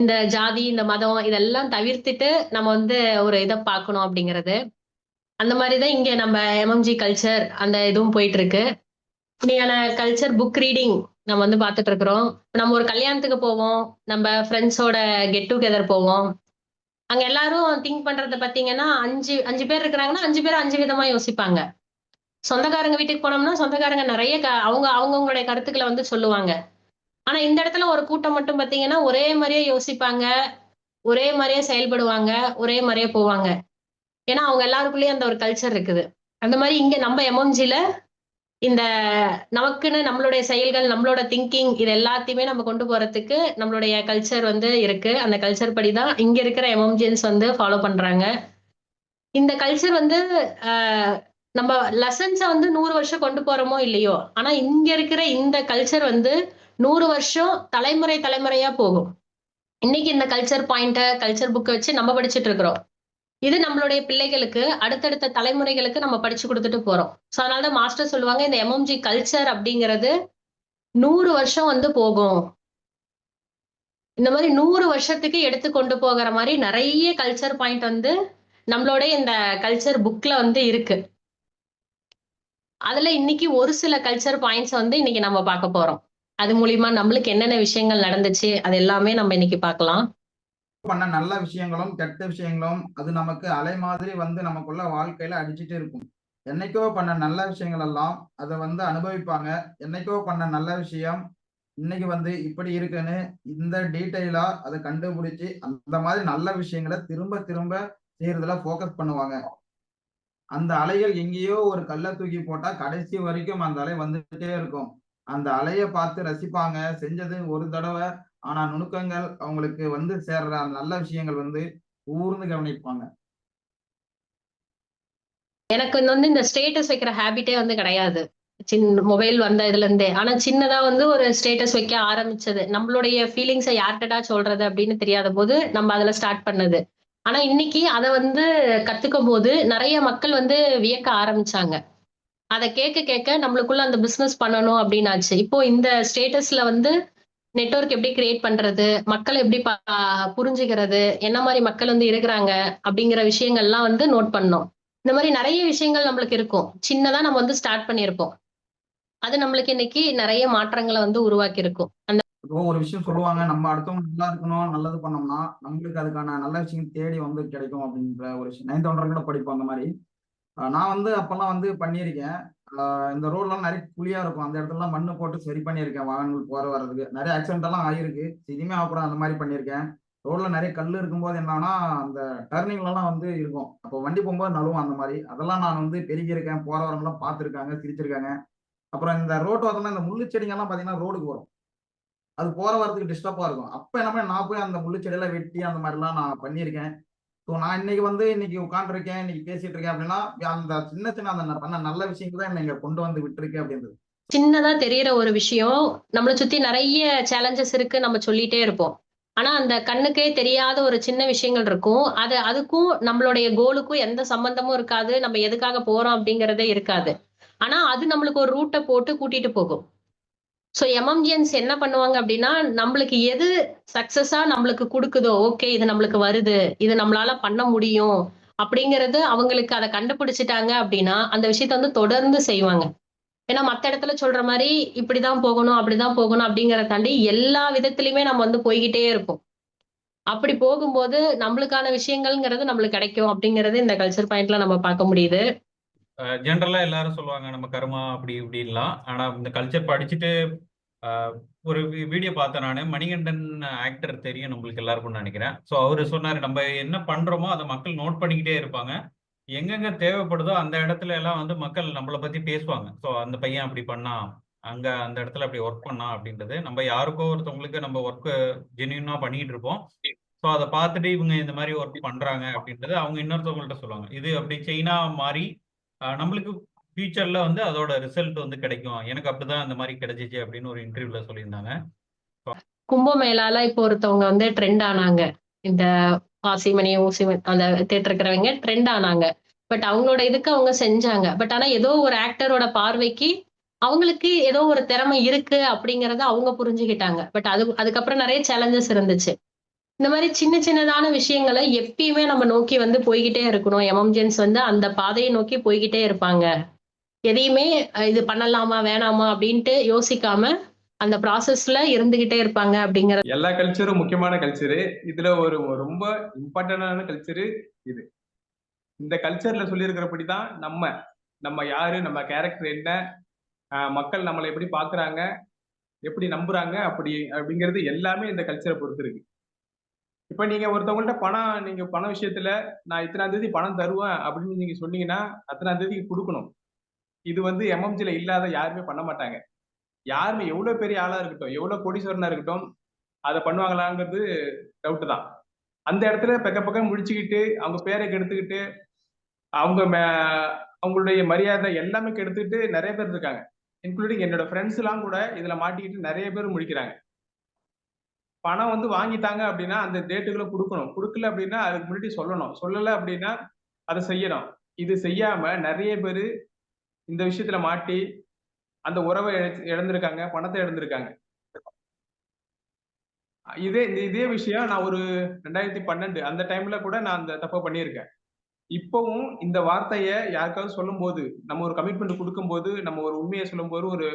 இந்த ஜாதி இந்த மதம் இதெல்லாம் தவிர்த்துட்டு நம்ம வந்து ஒரு இதை பார்க்கணும் அப்படிங்கிறது. அந்த மாதிரி தான் இங்க நம்ம எம்எம்ஜி கல்ச்சர் அந்த இதுவும் போயிட்டு இருக்கு இப்படியான கல்ச்சர் புக் ரீடிங் நம்ம வந்து பார்த்துட்டு இருக்கிறோம் நம்ம ஒரு கல்யாணத்துக்கு போவோம். நம்ம ஃப்ரெண்ட்ஸோட கெட் டுகெதர் போவோம். அங்க எல்லாரும் திங்க் பண்றத பாத்தீங்கன்னா அஞ்சு அஞ்சு பேர் இருக்கிறாங்கன்னா அஞ்சு பேர் அஞ்சு விதமா யோசிப்பாங்க. சொந்தக்காரங்க வீட்டுக்கு போனோம்னா சொந்தக்காரங்க நிறைய க- அவங்க அவங்கவுங்களுடைய கருத்துக்களை வந்து சொல்லுவாங்க. ஆனா இந்த இடத்துல ஒரு கூட்டம் மட்டும் பாத்தீங்கன்னா ஒரே மாதிரியே யோசிப்பாங்க. ஒரே மாதிரியே செயல்படுவாங்க. ஒரே மாதிரியே போவாங்க. ஏன்னா அவங்க எல்லாருக்குள்ளேயும் அந்த ஒரு கல்ச்சர் இருக்குது. அந்த மாதிரி இங்க நம்ம எம்எம்ஜில இந்த நமக்குன்னு நம்மளுடைய செயல்கள் நம்மளோட திங்கிங் இது எல்லாத்தையுமே நம்ம கொண்டு போறதுக்கு நம்மளுடைய கல்ச்சர் வந்து இருக்கு. அந்த கல்ச்சர் படி தான் இங்க இருக்கிற எம்எம்ஜிஎன்ஸ் வந்து ஃபாலோ பண்றாங்க. இந்த கல்ச்சர் வந்து நம்ம லெசன்ஸை வந்து நூறு வருஷம் கொண்டு போறோமோ இல்லையோ? ஆனா இங்க இருக்கிற இந்த கல்ச்சர் வந்து நூறு வருஷம் தலைமுறை தலைமுறையா போகும். இன்னைக்கு இந்த கல்ச்சர் பாயிண்ட கல்ச்சர் புக்கை வச்சு நம்ம படிச்சுட்டு இருக்கிறோம். இது நம்மளுடைய பிள்ளைகளுக்கு அடுத்தடுத்த தலைமுறைகளுக்கு நம்ம படிச்சு கொடுத்துட்டு போறோம். ஸோ அதனாலதான் மாஸ்டர் சொல்லுவாங்க இந்த எம்எம்ஜி கல்ச்சர் அப்படிங்கிறது நூறு வருஷம் வந்து போகும். இந்த மாதிரி நூறு வருஷத்துக்கு எடுத்து கொண்டு போகிற மாதிரி நிறைய கல்ச்சர் பாயிண்ட் வந்து நம்மளோட இந்த கல்ச்சர் புக்ல வந்து இருக்கு. அதுல இன்னைக்கு ஒரு சில கல்ச்சர் பாயிண்ட்ஸ் வந்து இன்னைக்கு நம்ம பார்க்க போறோம். அது மூலியமா நம்மளுக்கு என்னென்ன விஷயங்கள் நடந்துச்சு அது எல்லாமே நம்ம இன்னைக்கு பார்க்கலாம். பண்ண நல்ல விஷயங்களும் கெட்ட விஷயங்களும் அது நமக்கு அலை மாதிரி வந்து நமக்குள்ள வாழ்க்கையில அடிச்சுட்டே இருக்கும். என்னைக்கோ பண்ண நல்ல விஷயங்கள் எல்லாம் அதை வந்து அனுபவிப்பாங்க. என்னைக்கோ பண்ண நல்ல விஷயம் இன்னைக்கு வந்து இப்படி இருக்குன்னு இந்த டீட்டெயிலா அதை கண்டுபிடிச்சு அந்த மாதிரி நல்ல விஷயங்களை திரும்ப திரும்ப செய்யறதுல ஃபோக்கஸ் பண்ணுவாங்க. அந்த அலைகள் எங்கேயோ ஒரு கல்லை தூக்கி போட்டா கடைசி வரைக்கும் அந்த அலை வந்துட்டே இருக்கும். அந்த அலையை பார்த்து ரசிப்பாங்க. செஞ்சது ஒரு தடவை ஆனா நுணுக்கங்கள் அவங்களுக்கு வந்து சேர்ற அந்த நல்ல விஷயங்கள் வந்து ஊர்ந்து கவனிப்பாங்க. எனக்கு வந்து இந்த ஸ்டேட்டஸ் வைக்கிற ஹேபிட்டே வந்து கிடையாது. சின்ன மொபைல் வந்த இதுல இருந்தே ஆனா சின்னதா வந்து ஒரு ஸ்டேட்டஸ் வைக்க ஆரம்பிச்சது. நம்மளுடைய ஃபீலிங்ஸை யார்கிட்டடா சொல்றது அப்படின்னு தெரியாத போது நம்ம அதுல ஸ்டார்ட் பண்ணது. ஆனா இன்னைக்கு அதை வந்து கத்துக்கும் போது நிறைய மக்கள் வந்து வியக்க ஆரம்பிச்சாங்க. அதை கேட்க கேட்க நம்மளுக்குள்ள அந்த பிசினஸ் பண்ணணும் அப்படின்னாச்சு. இப்போ இந்த ஸ்டேட்டஸ்ல வந்து நெட்வொர்க் எப்படி கிரியேட் பண்றது மக்கள் எப்படி புரிஞ்சுக்கிறது என்ன மாதிரி மக்கள் வந்து இருக்கிறாங்க அப்படிங்கிற விஷயங்கள்லாம் வந்து நோட் பண்ணோம். இந்த மாதிரி நிறைய விஷயங்கள் நம்மளுக்கு இருக்கும். சின்னதா நம்ம வந்து ஸ்டார்ட் பண்ணியிருப்போம். அது நம்மளுக்கு இன்னைக்கு நிறைய மாற்றங்களை வந்து உருவாக்கி இருக்கும் அந்த ஒரு விஷயம் சொல்லுவாங்க நம்ம அடுத்தவங்க நல்லா இருக்கணும் நல்லது பண்ணோம்னா நம்மளுக்கு அதுக்கான நல்ல விஷயம் தேடி வந்து கிடைக்கும் அப்படின்ற ஒரு விஷயம். நைன்த் ஒன்றரை கூட படிப்போம் அந்த மாதிரி. நான் வந்து அப்பெல்லாம் வந்து பண்ணியிருக்கேன். இந்த ரோட்லாம் நிறைய குழியா இருக்கும். அந்த இடத்துலலாம் மண்ணு போட்டு சரி பண்ணியிருக்கேன் வாகனங்கள் போற வர்றதுக்கு. நிறைய ஆக்சிடென்ட் எல்லாம் ஆகிருக்கு இனிமே ஆகக்கூடாது அந்த மாதிரி பண்ணியிருக்கேன். ரோட்ல நிறைய கல் இருக்கும்போது என்னன்னா அந்த டர்னிங்லாம் வந்து இருக்கும். அப்போ வண்டி போகும்போது நழுவும் அந்த மாதிரி. அதெல்லாம் நான் வந்து பெருகியிருக்கேன். போற வரவங்களாம் பார்த்துருக்காங்க சிரிச்சிருக்காங்க. அப்புறம் இந்த ரோட்டு ஓரத்துல இந்த முள்ளு செடிங்கெல்லாம் பார்த்தீங்கன்னா ரோடுக்கு வரும். அது போற வரதுக்கு டிஸ்டர்பா இருக்கும். அப்போ என்ன பண்ணி நான் போய் அந்த முள்ளு செடியெல்லாம் வெட்டி அந்த மாதிரிலாம் நான் பண்ணியிருக்கேன். ஸோ நான் இன்னைக்கு வந்து இன்னைக்கு உட்காந்துருக்கேன் இன்னைக்கு பேசிட்டு இருக்கேன் அப்படின்னா அந்த சின்ன சின்ன அந்த பண்ண நல்ல விஷயங்கள் தான் என்னை கொண்டு வந்து விட்டுருக்கு அப்படின்றது. சின்னதா தெரியற ஒரு விஷயம் நம்மளை சுத்தி நிறைய சேலஞ்சஸ் இருக்கு நம்ம சொல்லிட்டே இருப்போம். ஆனா அந்த கண்ணுக்கே தெரியாத ஒரு சின்ன விஷயங்கள் இருக்கும். அது அதுக்கும் நம்மளுடைய கோலுக்கும் எந்த சம்பந்தமும் இருக்காது. நம்ம எதுக்காக போறோம் அப்படிங்கறதே இருக்காது. ஆனா அது நம்மளுக்கு ஒரு ரூட்டை போட்டு கூட்டிட்டு போகும். ஸோ எம்எம்ஜிஎன்ஸ் என்ன பண்ணுவாங்க அப்படின்னா நம்மளுக்கு எது சக்சஸா நம்மளுக்கு கொடுக்குதோ ஓகே இது நம்மளுக்கு வருது இது நம்மளால பண்ண முடியும் அப்படிங்கிறது அவங்களுக்கு அதை கண்டுபிடிச்சிட்டாங்க அப்படின்னா அந்த விஷயத்த வந்து தொடர்ந்து செய்வாங்க. ஏன்னா மற்ற இடத்துல சொல்ற மாதிரி இப்படிதான் போகணும் அப்படிதான் போகணும் அப்படிங்கிறத தாண்டி எல்லா விதத்திலயுமே நம்ம வந்து போய்கிட்டே இருப்போம். அப்படி போகும்போது நம்மளுக்கான விஷயங்கள்ங்கிறது நம்மளுக்கு கிடைக்கும் அப்படிங்கறது இந்த கல்ச்சர் பாயிண்ட்ல நம்ம பார்க்க முடியுது. ஜென்ரலா எல்லாரும் சொல்லுவாங்க நம்ம கர்மா அப்படி இப்படின்லாம். ஆனா இந்த கல்ச்சர் படிச்சுட்டு ஒரு வீடியோ பார்த்தேன் நான். மணிகண்டன் ஆக்டர் தெரியும் நம்மளுக்கு எல்லாருக்கும் நினைக்கிறேன். ஸோ அவர் சொன்னார் நம்ம என்ன பண்றோமோ அதை மக்கள் நோட் பண்ணிக்கிட்டே இருப்பாங்க. எங்கெங்க தேவைப்படுதோ அந்த இடத்துல எல்லாம் வந்து மக்கள் நம்மளை பத்தி பேசுவாங்க. ஸோ அந்த பையன் அப்படி பண்ணான் அங்க அந்த இடத்துல அப்படி ஒர்க் பண்ணான் அப்படின்றது நம்ம யாருக்கோ ஒருத்தவங்களுக்கு நம்ம ஒர்க் ஜென்யூனா பண்ணிட்டு இருப்போம். ஸோ அதை பார்த்துட்டு இவங்க இந்த மாதிரி ஒர்க் பண்றாங்க அப்படின்றது அவங்க இன்னொருத்தவங்கள்ட்ட சொல்லுவாங்க. இது அப்படி செயினா மாறி நம்மளுக்கு ஃபியூச்சர்ல வந்து அதோட ரிசல்ட் வந்து கிடைக்கும். எனக்கு அப்படிதான் அந்த மாதிரி கிடைச்சிச்சு அப்படின்னு ஒரு இன்டர்வியூல சொல்லியிருந்தாங்க. கும்பமேளால இப்போ ஒருத்தவங்க வந்து ட்ரெண்ட் ஆனாங்க. இந்த ஆசிமணி ஊசிமணி அந்த தேட்டர் இருக்கிறவங்க ட்ரெண்ட் ஆனாங்க. பட் அவங்களோட இதுக்கு அவங்க செஞ்சாங்க. பட் ஆனா ஏதோ ஒரு ஆக்டரோட பார்வைக்கு அவங்களுக்கு ஏதோ ஒரு திறமை இருக்கு அப்படிங்கறத அவங்க புரிஞ்சுக்கிட்டாங்க. பட் அது அதுக்கப்புறம் நிறைய சேலஞ்சஸ் இருந்துச்சு. இந்த மாதிரி சின்ன சின்னதான விஷயங்களை எப்பயுமே நம்ம நோக்கி வந்து போய்கிட்டே இருக்கணும். எமர்ஜென்ஸ் வந்து அந்த பாதையை நோக்கி போய்கிட்டே இருப்பாங்க. எதையுமே இது பண்ணலாமா வேணாமா அப்படின்ட்டு யோசிக்காம அந்த ப்ராசஸ்ல இருந்துகிட்டே இருப்பாங்க அப்படிங்கிற எல்லா கல்ச்சரும் முக்கியமான கல்ச்சரு இதுல ஒரு ரொம்ப இம்பார்ட்டன்டான கல்ச்சரு இது. இந்த கல்ச்சர்ல சொல்லியிருக்கிறபடி தான் நம்ம நம்ம யாரு நம்ம கேரக்டர் என்ன மக்கள் நம்மளை எப்படி பாக்குறாங்க எப்படி நம்புறாங்க அப்படி அப்படிங்கிறது எல்லாமே இந்த கல்ச்சரை பொறுத்து இருக்கு. இப்ப நீங்க ஒருத்தவங்கள்ட்ட பணம் நீங்க பண விஷயத்துல நான் இத்தனாம் தேதி பணம் தருவேன் அப்படின்னு நீங்க சொன்னீங்கன்னா அத்தனாம் தேதி கொடுக்கணும். இது வந்து எம்எம்ஜில இல்லாத யாருமே பண்ண மாட்டாங்க. யாருமே எவ்வளவு பெரிய ஆளா இருக்கட்டும் எவ்வளவு கோடீஸ்வரனா இருக்கட்டும் அதை பண்ணுவாங்களாங்கிறது டவுட் தான். அந்த இடத்துல பக்க பக்கம் முடிச்சுக்கிட்டு அவங்க பேரை கெடுத்துக்கிட்டு அவங்க மே- அவங்களுடைய மரியாதை எல்லாமே கெடுத்துக்கிட்டு நிறைய பேர் இருக்காங்க. இன்க்ளூடிங் என்னோட ஃப்ரெண்ட்ஸ் எல்லாம் கூட இதுல மாட்டிக்கிட்டு நிறைய பேர் முடிக்கிறாங்க. பணம் வந்து வாங்கிட்டாங்க அப்படின்னா அந்த டேட்டுக்குள்ள கொடுக்கணும். கொடுக்கல அப்படின்னா அதுக்கு முன்னாடி சொல்லணும். சொல்லல அப்படின்னா அதை செய்யணும். இது செய்யாம நிறைய பேர் இந்த விஷயத்துல மாட்டி அந்த உறவை இழந்திருக்காங்க பணத்தை இழந்திருக்காங்க. இதே இதே விஷயம் நான் ஒரு ரெண்டாயிரத்தி பன்னெண்டு அந்த டைம்ல கூட நான் அந்த தப்பை பண்ணியிருக்கேன். இப்பவும் இந்த வார்த்தையை யாருக்காவது சொல்லும் போது நம்ம ஒரு கமிட்மெண்ட் கொடுக்கும்போது நம்ம ஒரு உண்மையை சொல்லும்போது ஒரு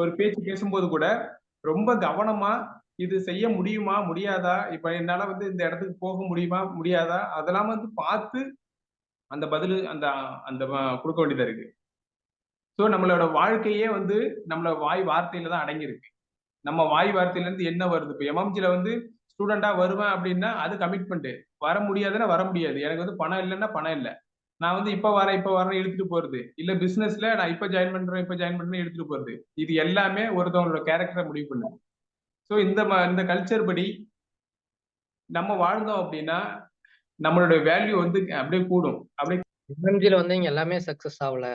ஒரு பேச்சு பேசும்போது கூட ரொம்ப கவனமா இது செய்ய முடியுமா முடியாதா? இப்ப என்னால வந்து இந்த இடத்துக்கு போக முடியுமா முடியாதா? அதெல்லாம் வந்து பார்த்து அந்த பதில் அந்த அந்த கொடுக்க வேண்டியதா இருக்கு. ஸோ நம்மளோட வாழ்க்கையே வந்து நம்மள வாய் வார்த்தையில தான் அடங்கியிருக்கு. நம்ம வாய் வார்த்தையில இருந்து என்ன வருது? இப்போ எம்எம்ஜில வந்து ஸ்டூடெண்டா வருவேன் அப்படின்னா அது கமிட்மெண்ட் வர முடியாதுன்னா வர முடியாது. எனக்கு வந்து பணம் இல்லைன்னா பணம் இல்லை. நான் வந்து இப்போ வரேன் இப்போ வரேன் இழுத்துட்டு போறது. இல்ல பிசினஸ்ல நான் இப்போ ஜாயின் பண்றேன் இப்போ ஜாயின் பண்றேன் எடுத்துட்டு போறது. இது எல்லாமே ஒருத்தவங்களோட கேரக்டரை முடிவு பண்ணும் ஸோ இந்த ம- இந்த கல்ச்சர் படி நம்ம வாழ்ந்தோம் அப்படின்னா நம்மளோட வேல்யூ வந்து அப்படியே கூடும். அப்படியே எம்எம்ஜில வந்து இங்க எல்லாமே சக்சஸ் ஆகல.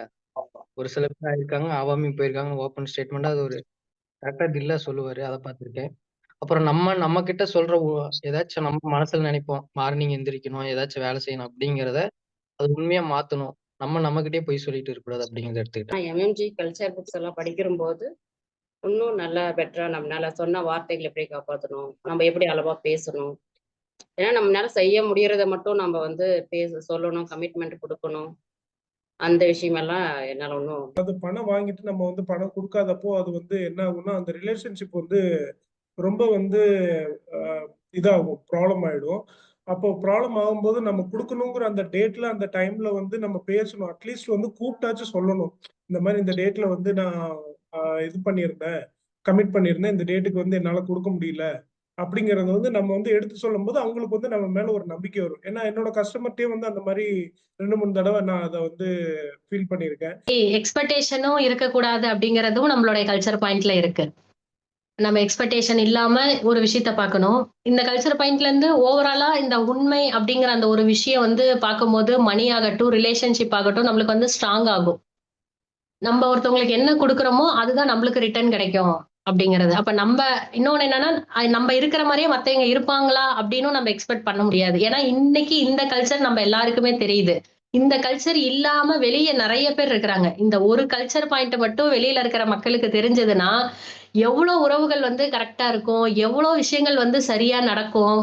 ஒரு சில பேர் ஆயிருக்காங்க ஆவாமி போயிருக்காங்க ஓப்பன் ஸ்டேட்மெண்ட் அது ஒரு கரெக்டா தில்லா சொல்லுவாரு அதை பார்த்திருக்கேன். அப்புறம் நம்ம நம்ம கிட்ட சொல்ற ஏதாச்சும் நம்ம மனசுல நினைப்போம் மார்னிங் எந்திரிக்கணும் ஏதாச்சும் வேலை செய்யணும் அப்படிங்கிறத அது உண்மையா மாத்தணும். நம்ம நம்ம கிட்டே போய் சொல்லிட்டு இருக்கக்கூடாது அப்படிங்கறத எடுத்துக்கிட்டேன். எம்எம்ஜி கல்ச்சர் புக்ஸ் எல்லாம் படிக்கும்போது இன்னும் நல்லா பெட்டரா நம்மளால சொன்ன வார்த்தைகள் எப்படி காப்பாற்றணும் நம்ம எப்படி அளவா பேசணும்? ஏன்னா நம்மளால செய்ய முடியறத மட்டும் நம்ம வந்து பேச சொல்லணும் கமிட்மெண்ட் கொடுக்கணும். அந்த விஷயமெல்லாம் என்னால ஒன்றும் அது பணம் வாங்கிட்டு நம்ம வந்து பணம் கொடுக்காதப்போ அது வந்து என்ன ஆகும்னா அந்த ரிலேஷன்ஷிப் வந்து ரொம்ப வந்து இதாகும் ப்ராப்ளம் ஆயிடும். அப்போ ப்ராப்ளம் ஆகும்போது நம்ம கொடுக்கணுங்கிற அந்த டேட்ல அந்த டைம்ல வந்து நம்ம பேசணும். அட்லீஸ்ட் வந்து கூப்பிட்டாச்சும் சொல்லணும். இந்த மாதிரி இந்த டேட்ல வந்து நான் இது பண்ணியிருந்தேன் கமிட் பண்ணியிருந்தேன் இந்த டேட்டுக்கு வந்து என்னால கொடுக்க முடியல அப்படிங்கறத வந்து நம்ம வந்து எடுத்து சொல்லும்போது அவங்களுக்கு வந்து நம்ம மேல ஒரு நம்பிக்கை வரும். ஏன்னா என்னோட கஸ்டமர்ட்டே வந்து அந்த மாதிரி ரெண்டு மூணு தடவை நான் அதை வந்து ஃபீல் பண்ணியிருக்கேன். எக்ஸ்பெக்டேஷனும் இருக்கக்கூடாது அப்படிங்கறதும் நம்மளுடைய கல்ச்சர் பாயிண்ட்ல இருக்கு. நம்ம எக்ஸ்பெக்டேஷன் இல்லாம ஒரு விஷயத்த பார்க்கணும். இந்த கல்ச்சர் பாயிண்ட்ல இருந்து ஓவராலா இந்த உண்மை அப்படிங்கிற அந்த ஒரு விஷயம் வந்து பார்க்கும்போது மணி ஆகட்டும் ரிலேஷன்ஷிப் ஆகட்டும் நம்மளுக்கு வந்து ஸ்ட்ராங் ஆகும். நம்ம ஒருத்தவங்களுக்கு என்ன கொடுக்குறோமோ அதுதான் நம்மளுக்கு ரிட்டர்ன் கிடைக்கும் அப்படிங்கிறது. அப்ப நம்ம இன்னொன்னு என்னன்னா நம்ம இருக்கிற மாதிரியே மத்தவங்க இருப்பாங்களா அப்படின்னு நம்ம எக்ஸ்பெக்ட் பண்ண முடியாது. ஏன்னா இன்னைக்கு இந்த கல்ச்சர் நம்ம எல்லாருக்குமே தெரியுது. இந்த கல்ச்சர் இல்லாம வெளியே நிறைய பேர் இருக்கிறாங்க. இந்த ஒரு கல்ச்சர் பாயிண்ட் மட்டும் வெளியில இருக்கிற மக்களுக்கு தெரிஞ்சதுன்னா எவ்வளவு உறவுகள் வந்து கரெக்டா இருக்கும் எவ்வளவு விஷயங்கள் வந்து சரியா நடக்கும்.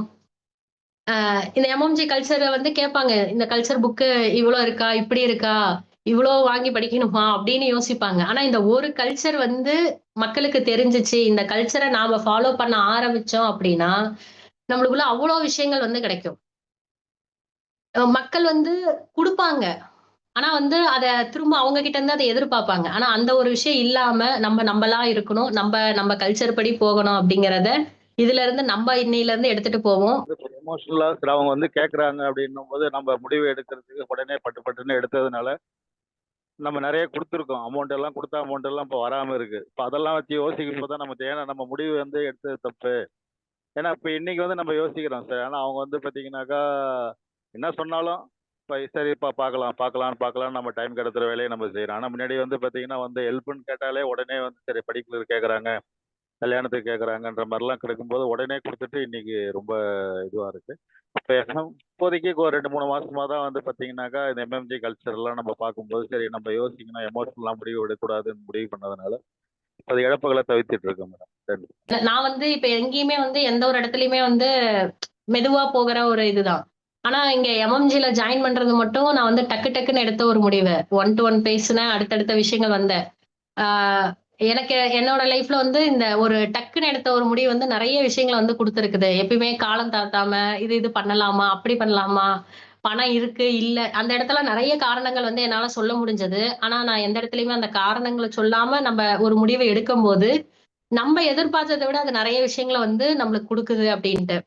இந்த எம்எம்ஜி கல்ச்சரை வந்து கேட்பாங்க இந்த கல்ச்சர் புக்கு இவ்வளோ இருக்கா இப்படி இருக்கா? இவ்வளோ வாங்கி படிக்கணுமா அப்படின்னு யோசிப்பாங்க. ஆனா இந்த ஒரு கல்ச்சர் வந்து மக்களுக்கு தெரிஞ்சிச்சு. இந்த கல்ச்சரை நாம ஃபாலோ பண்ண ஆரம்பிச்சோம் அப்படின்னா நம்மளுக்குள்ள அவ்வளோ விஷயங்கள் வந்து கிடைக்கும். மக்கள் வந்து கொடுப்பாங்க. ஆனா வந்து அதை திரும்ப அவங்க கிட்ட இருந்து அதை எதிர்பார்ப்பாங்க. ஆனா அந்த ஒரு விஷயம் இல்லாம நம்ம நம்மளா இருக்கணும். நம்ம நம்ம கல்ச்சர் படி போகணும் அப்படிங்கிறத இதுல இருந்து நம்ம இன்னையில இருந்து எடுத்துட்டு போவோம். எமோஷனலா அவங்க வந்து கேக்குறாங்க அப்படின்னும் போது நம்ம முடிவு எடுக்கிறதுக்கு உடனே பட்டு பட்டுன்னு எடுத்ததுனால நம்ம நிறைய கொடுத்துருக்கோம். அமௌண்ட் எல்லாம் கொடுத்த அமௌண்ட் எல்லாம் இப்போ வராமல் இருக்கு. இப்போ அதெல்லாம் வச்சு யோசிக்கும் போது தான் நம்ம ஏன்னா நம்ம முடிவு வந்து எடுத்தது தப்பு. ஏன்னா இப்போ இன்னைக்கு வந்து நம்ம யோசிக்கிறோம் சார். ஆனால் அவங்க வந்து பார்த்தீங்கன்னாக்கா என்ன சொன்னாலும் இப்போ சரிப்பா பார்க்கலாம் பார்க்கலாம்னு பார்க்கலாம் நம்ம டைம் கிடைக்கிற வேலையை நம்ம செய்யறோம். ஆனால் முன்னாடி வந்து பார்த்தீங்கன்னா வந்து ஹெல்ப்னு கேட்டாலே உடனே வந்து சரி படிக்கிறது கேட்குறாங்க கல்யாணத்துக்கு கேட்குறாங்கன்ற மாதிரிலாம் கிடைக்கும்போது உடனே கொடுத்துட்டு இன்னைக்கு ரொம்ப இதுவாக இருக்கு. இப்போ இப்போதைக்கு ஒரு ரெண்டு மூணு மாசமா தான் வந்து பார்த்தீங்கன்னாக்கா இந்த எம்எம்ஜி கல்ச்சர்லாம் நம்ம பார்க்கும்போது சரி நம்ம யோசிக்கணும் எமோஷனலாம் முடிவு எடுக்கக்கூடாதுன்னு முடிவு பண்ணதுனால அது இழப்புகளை தவிர்த்துட்டு இருக்கேன் மேடம். நான் வந்து இப்ப எங்கேயுமே வந்து எந்த ஒரு இடத்துலயுமே வந்து மெதுவா போகிற ஒரு இதுதான். ஆனா இங்க எம்எம்ஜில ஜாயின் பண்றது மட்டும் நான் வந்து டக்கு டக்குன்னு எடுத்த ஒரு முடிவு. ஒன் டு ஒன் பேசினேன் அடுத்தடுத்த விஷயங்கள் வந்தேன். எனக்கு என்னோட லைஃப்ல வந்து இந்த ஒரு டக்குன்னு எடுத்த ஒரு முடிவு வந்து நிறைய விஷயங்களை வந்து கொடுத்துருக்குது. எப்பயுமே காலம் தாழ்த்தாம இது இது பண்ணலாமா அப்படி பண்ணலாமா? பணம் இருக்கு இல்ல. அந்த இடத்துல நிறைய காரணங்கள் வந்து என்னால சொல்ல முடிஞ்சது. ஆனா நான் எந்த இடத்துலயுமே அந்த காரணங்களை சொல்லாம நம்ம ஒரு முடிவை எடுக்கும் போது நம்ம எதிர்பார்த்ததை விட அது நிறைய விஷயங்களை வந்து நம்மளுக்கு கொடுக்குது அப்படின்ட்டு.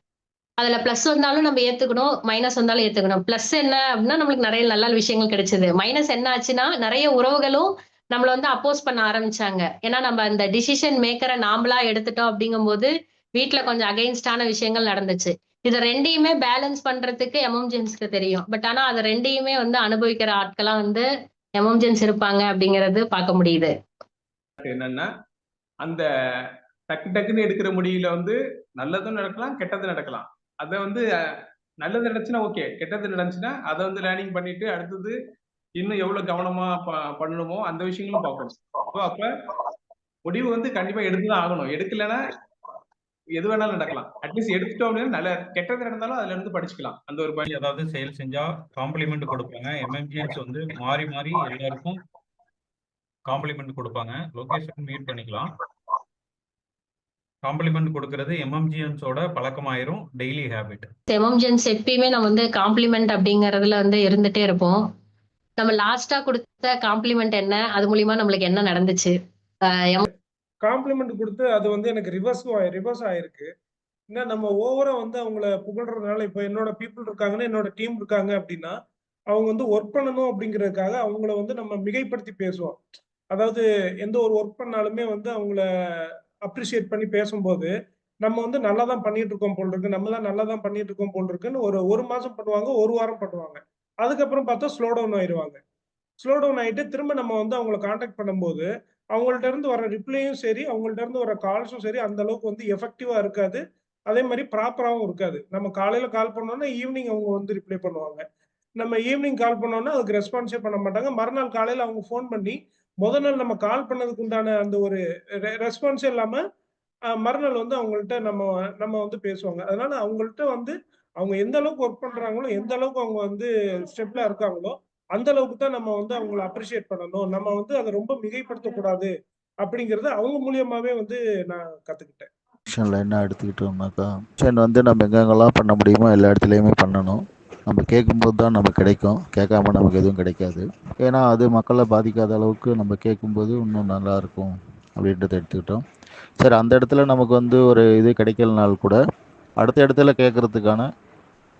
அதுல பிளஸ் வந்தாலும் நம்ம ஏத்துக்கணும் மைனஸ் வந்தாலும் ஏத்துக்கணும். பிளஸ் என்ன அப்படின்னா நம்மளுக்கு நிறைய நல்ல விஷயங்கள் கிடைச்சது. மைனஸ் என்ன ஆச்சுன்னா நிறைய உறவுகளும் நம்மள வந்து அப்போஸ் பண்ண ஆரம்பிச்சாங்க. ஏன்னா நம்ம அந்த டிசிஷன் மேக்கரை நாமளா எடுத்துட்டோம் அப்படிங்கும்போது வீட்டுல கொஞ்சம் அகைன்ஸ்டான விஷயங்கள் நடந்துச்சு. இதை ரெண்டையுமே பேலன்ஸ் பண்றதுக்கு எமர்ஜென்சிக்கு தெரியும். பட் ஆனா அதை ரெண்டையுமே வந்து அனுபவிக்கிற ஆட்களா வந்து எமர்ஜென்சி இருப்பாங்க அப்படிங்கறது பார்க்க முடியுது. என்னன்னா அந்த டக்கு டக்குன்னு எடுக்கிற முடிவுல வந்து நல்லதும் நடக்கலாம் கெட்டதும் நடக்கலாம். அதை வந்து நல்லது நடந்துச்சுன்னா ஓகே கெட்டது நடந்துச்சுன்னா அதை வந்து லேர்னிங் பண்ணிட்டு அடுத்தது இன்னும் எவ்வளவு கவனமா பண்ணணுமோ அந்த விஷயங்களும் பார்க்கணும் So, அப்ப முடிவு வந்து கண்டிப்பா எடுத்துதான் ஆகணும். எடுக்கலைன்னா எது வேணாலும் நடக்கலாம். அட்லீஸ்ட் எடுத்துட்டோம் அப்படின்னா நல்ல கெட்டது நடந்தாலும் அதுல இருந்து படிச்சுக்கலாம். அந்த ஒரு பயம் ஏதாவது செயல் செஞ்சா காம்ப்ளிமெண்ட் கொடுப்பாங்க. எம்எம்ஜிஎன்ஸ் வந்து மாறி மாறி எல்லாருக்கும் காம்ப்ளிமெண்ட் கொடுப்பாங்க. லொகேஷன் மீட் பண்ணிக்கலாம். காம்ப்ளிமெண்ட் கொடுக்கறது எம்எம்ஜிஎன்ஸோட பழக்கமாயிரும். டெய்லி ஹேபிட் எமர்ஜென்சி எப்பயுமே நம்ம வந்து காம்ப்ளிமெண்ட் அப்படிங்கறதுல வந்து இருந்துட்டே இருப்போம். நம்ம லாஸ்டா கொடுத்த காம்ப்ளிமெண்ட் என்ன? அது மூலியமா நம்மளுக்கு என்ன நடந்துச்சு? காம்ப்ளிமெண்ட் கொடுத்து அது வந்து எனக்கு ரிவர்ஸும் ரிவர்ஸ் ஆயிருக்கு. என்ன நம்ம ஓவரா வந்து அவங்கள புகழ்றதுனால இப்போ என்னோட பீப்புள் இருக்காங்கன்னா என்னோட டீம் இருக்காங்க அப்படின்னா அவங்க வந்து ஒர்க் பண்ணணும் அப்படிங்கிறதுக்காக அவங்கள வந்து நம்ம மிகைப்படுத்தி பேசுவோம். அதாவது எந்த ஒரு ஒர்க் பண்ணாலுமே வந்து அவங்கள அப்ரிஷியேட் பண்ணி பேசும்போது நம்ம வந்து நல்லா தான் பண்ணிட்டு இருக்கோம் போல் இருக்கு நம்ம தான் நல்லா தான் பண்ணிட்டு இருக்கோம் போல் இருக்குன்னு ஒரு ஒரு மாசம் பண்ணுவாங்க ஒரு வாரம் பண்ணுவாங்க. அதுக்கப்புறம் பார்த்தா ஸ்லோ டவுன் ஆயிடுவாங்க ஸ்லோ டவுன் ஆயிட்டு திரும்ப நம்ம வந்து அவங்கள காண்டாக்ட் பண்ணும்போது அவங்கள்ட்ட இருந்து வர ரிப்ளையும் சரி அவங்கள்ட்ட இருந்து வர கால்ஸும் சரி அந்த அளவுக்கு வந்து எஃபெக்டிவா இருக்காது. அதே மாதிரி ப்ராப்பராகவும் இருக்காது. நம்ம காலையில கால் பண்ணோம்னா ஈவினிங் அவங்க வந்து ரிப்ளை பண்ணுவாங்க. நம்ம ஈவினிங் கால் பண்ணோம்னா அதுக்கு ரெஸ்பான்ஸே பண்ண மாட்டாங்க. மறுநாள் காலையில அவங்க ஃபோன் பண்ணி முத நாள் நம்ம கால் பண்ணதுக்கு உண்டான அந்த ஒரு ரெஸ்பான்ஸே இல்லாம மறுநாள் வந்து அவங்கள்ட்ட நம்ம நம்ம வந்து பேசுவாங்க. அதனால அவங்கள்ட்ட வந்து அவங்க எந்த அளவுக்கு ஒர்க் பண்றாங்களோ எந்த அளவுக்கு அவங்க வந்து ஸ்டெப்ல இருக்காங்களோ அந்த அளவுக்கு தான் நம்ம வந்து அவங்கள அப்ரிஷியேட் பண்ணணும். நம்ம வந்து அதை ரொம்ப மிகைப்படுத்தக்கூடாது அப்படிங்கறத அவங்க மூலியமாவே வந்து நான் கத்துக்கிட்டேன். ஆக்ஷனில் என்ன எடுத்துக்கிட்டோம்னாக்கா ஆக்ஷன் வந்து நம்ம எங்கெங்கெல்லாம் பண்ண முடியுமோ எல்லா இடத்துலையுமே பண்ணணும். நம்ம கேட்கும்போது தான் நம்ம கிடைக்கும். கேட்காம நமக்கு எதுவும் கிடைக்காது. ஏன்னா அது மக்களை பாதிக்காத அளவுக்கு நம்ம கேட்கும்போது இன்னும் நல்லா இருக்கும் அப்படின்றத எடுத்துக்கிட்டோம். சரி அந்த இடத்துல நமக்கு வந்து ஒரு இது கிடைக்கலனாலும் கூட அடுத்த இடத்துல கேட்குறதுக்கான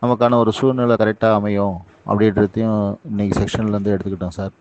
நமக்கான ஒரு சூழ்நிலை கரெக்டாக அமையும் அப்படின்றதையும் இன்னைக்கு செக்ஷன்லேருந்து எடுத்துக்கிட்டோம் சார்.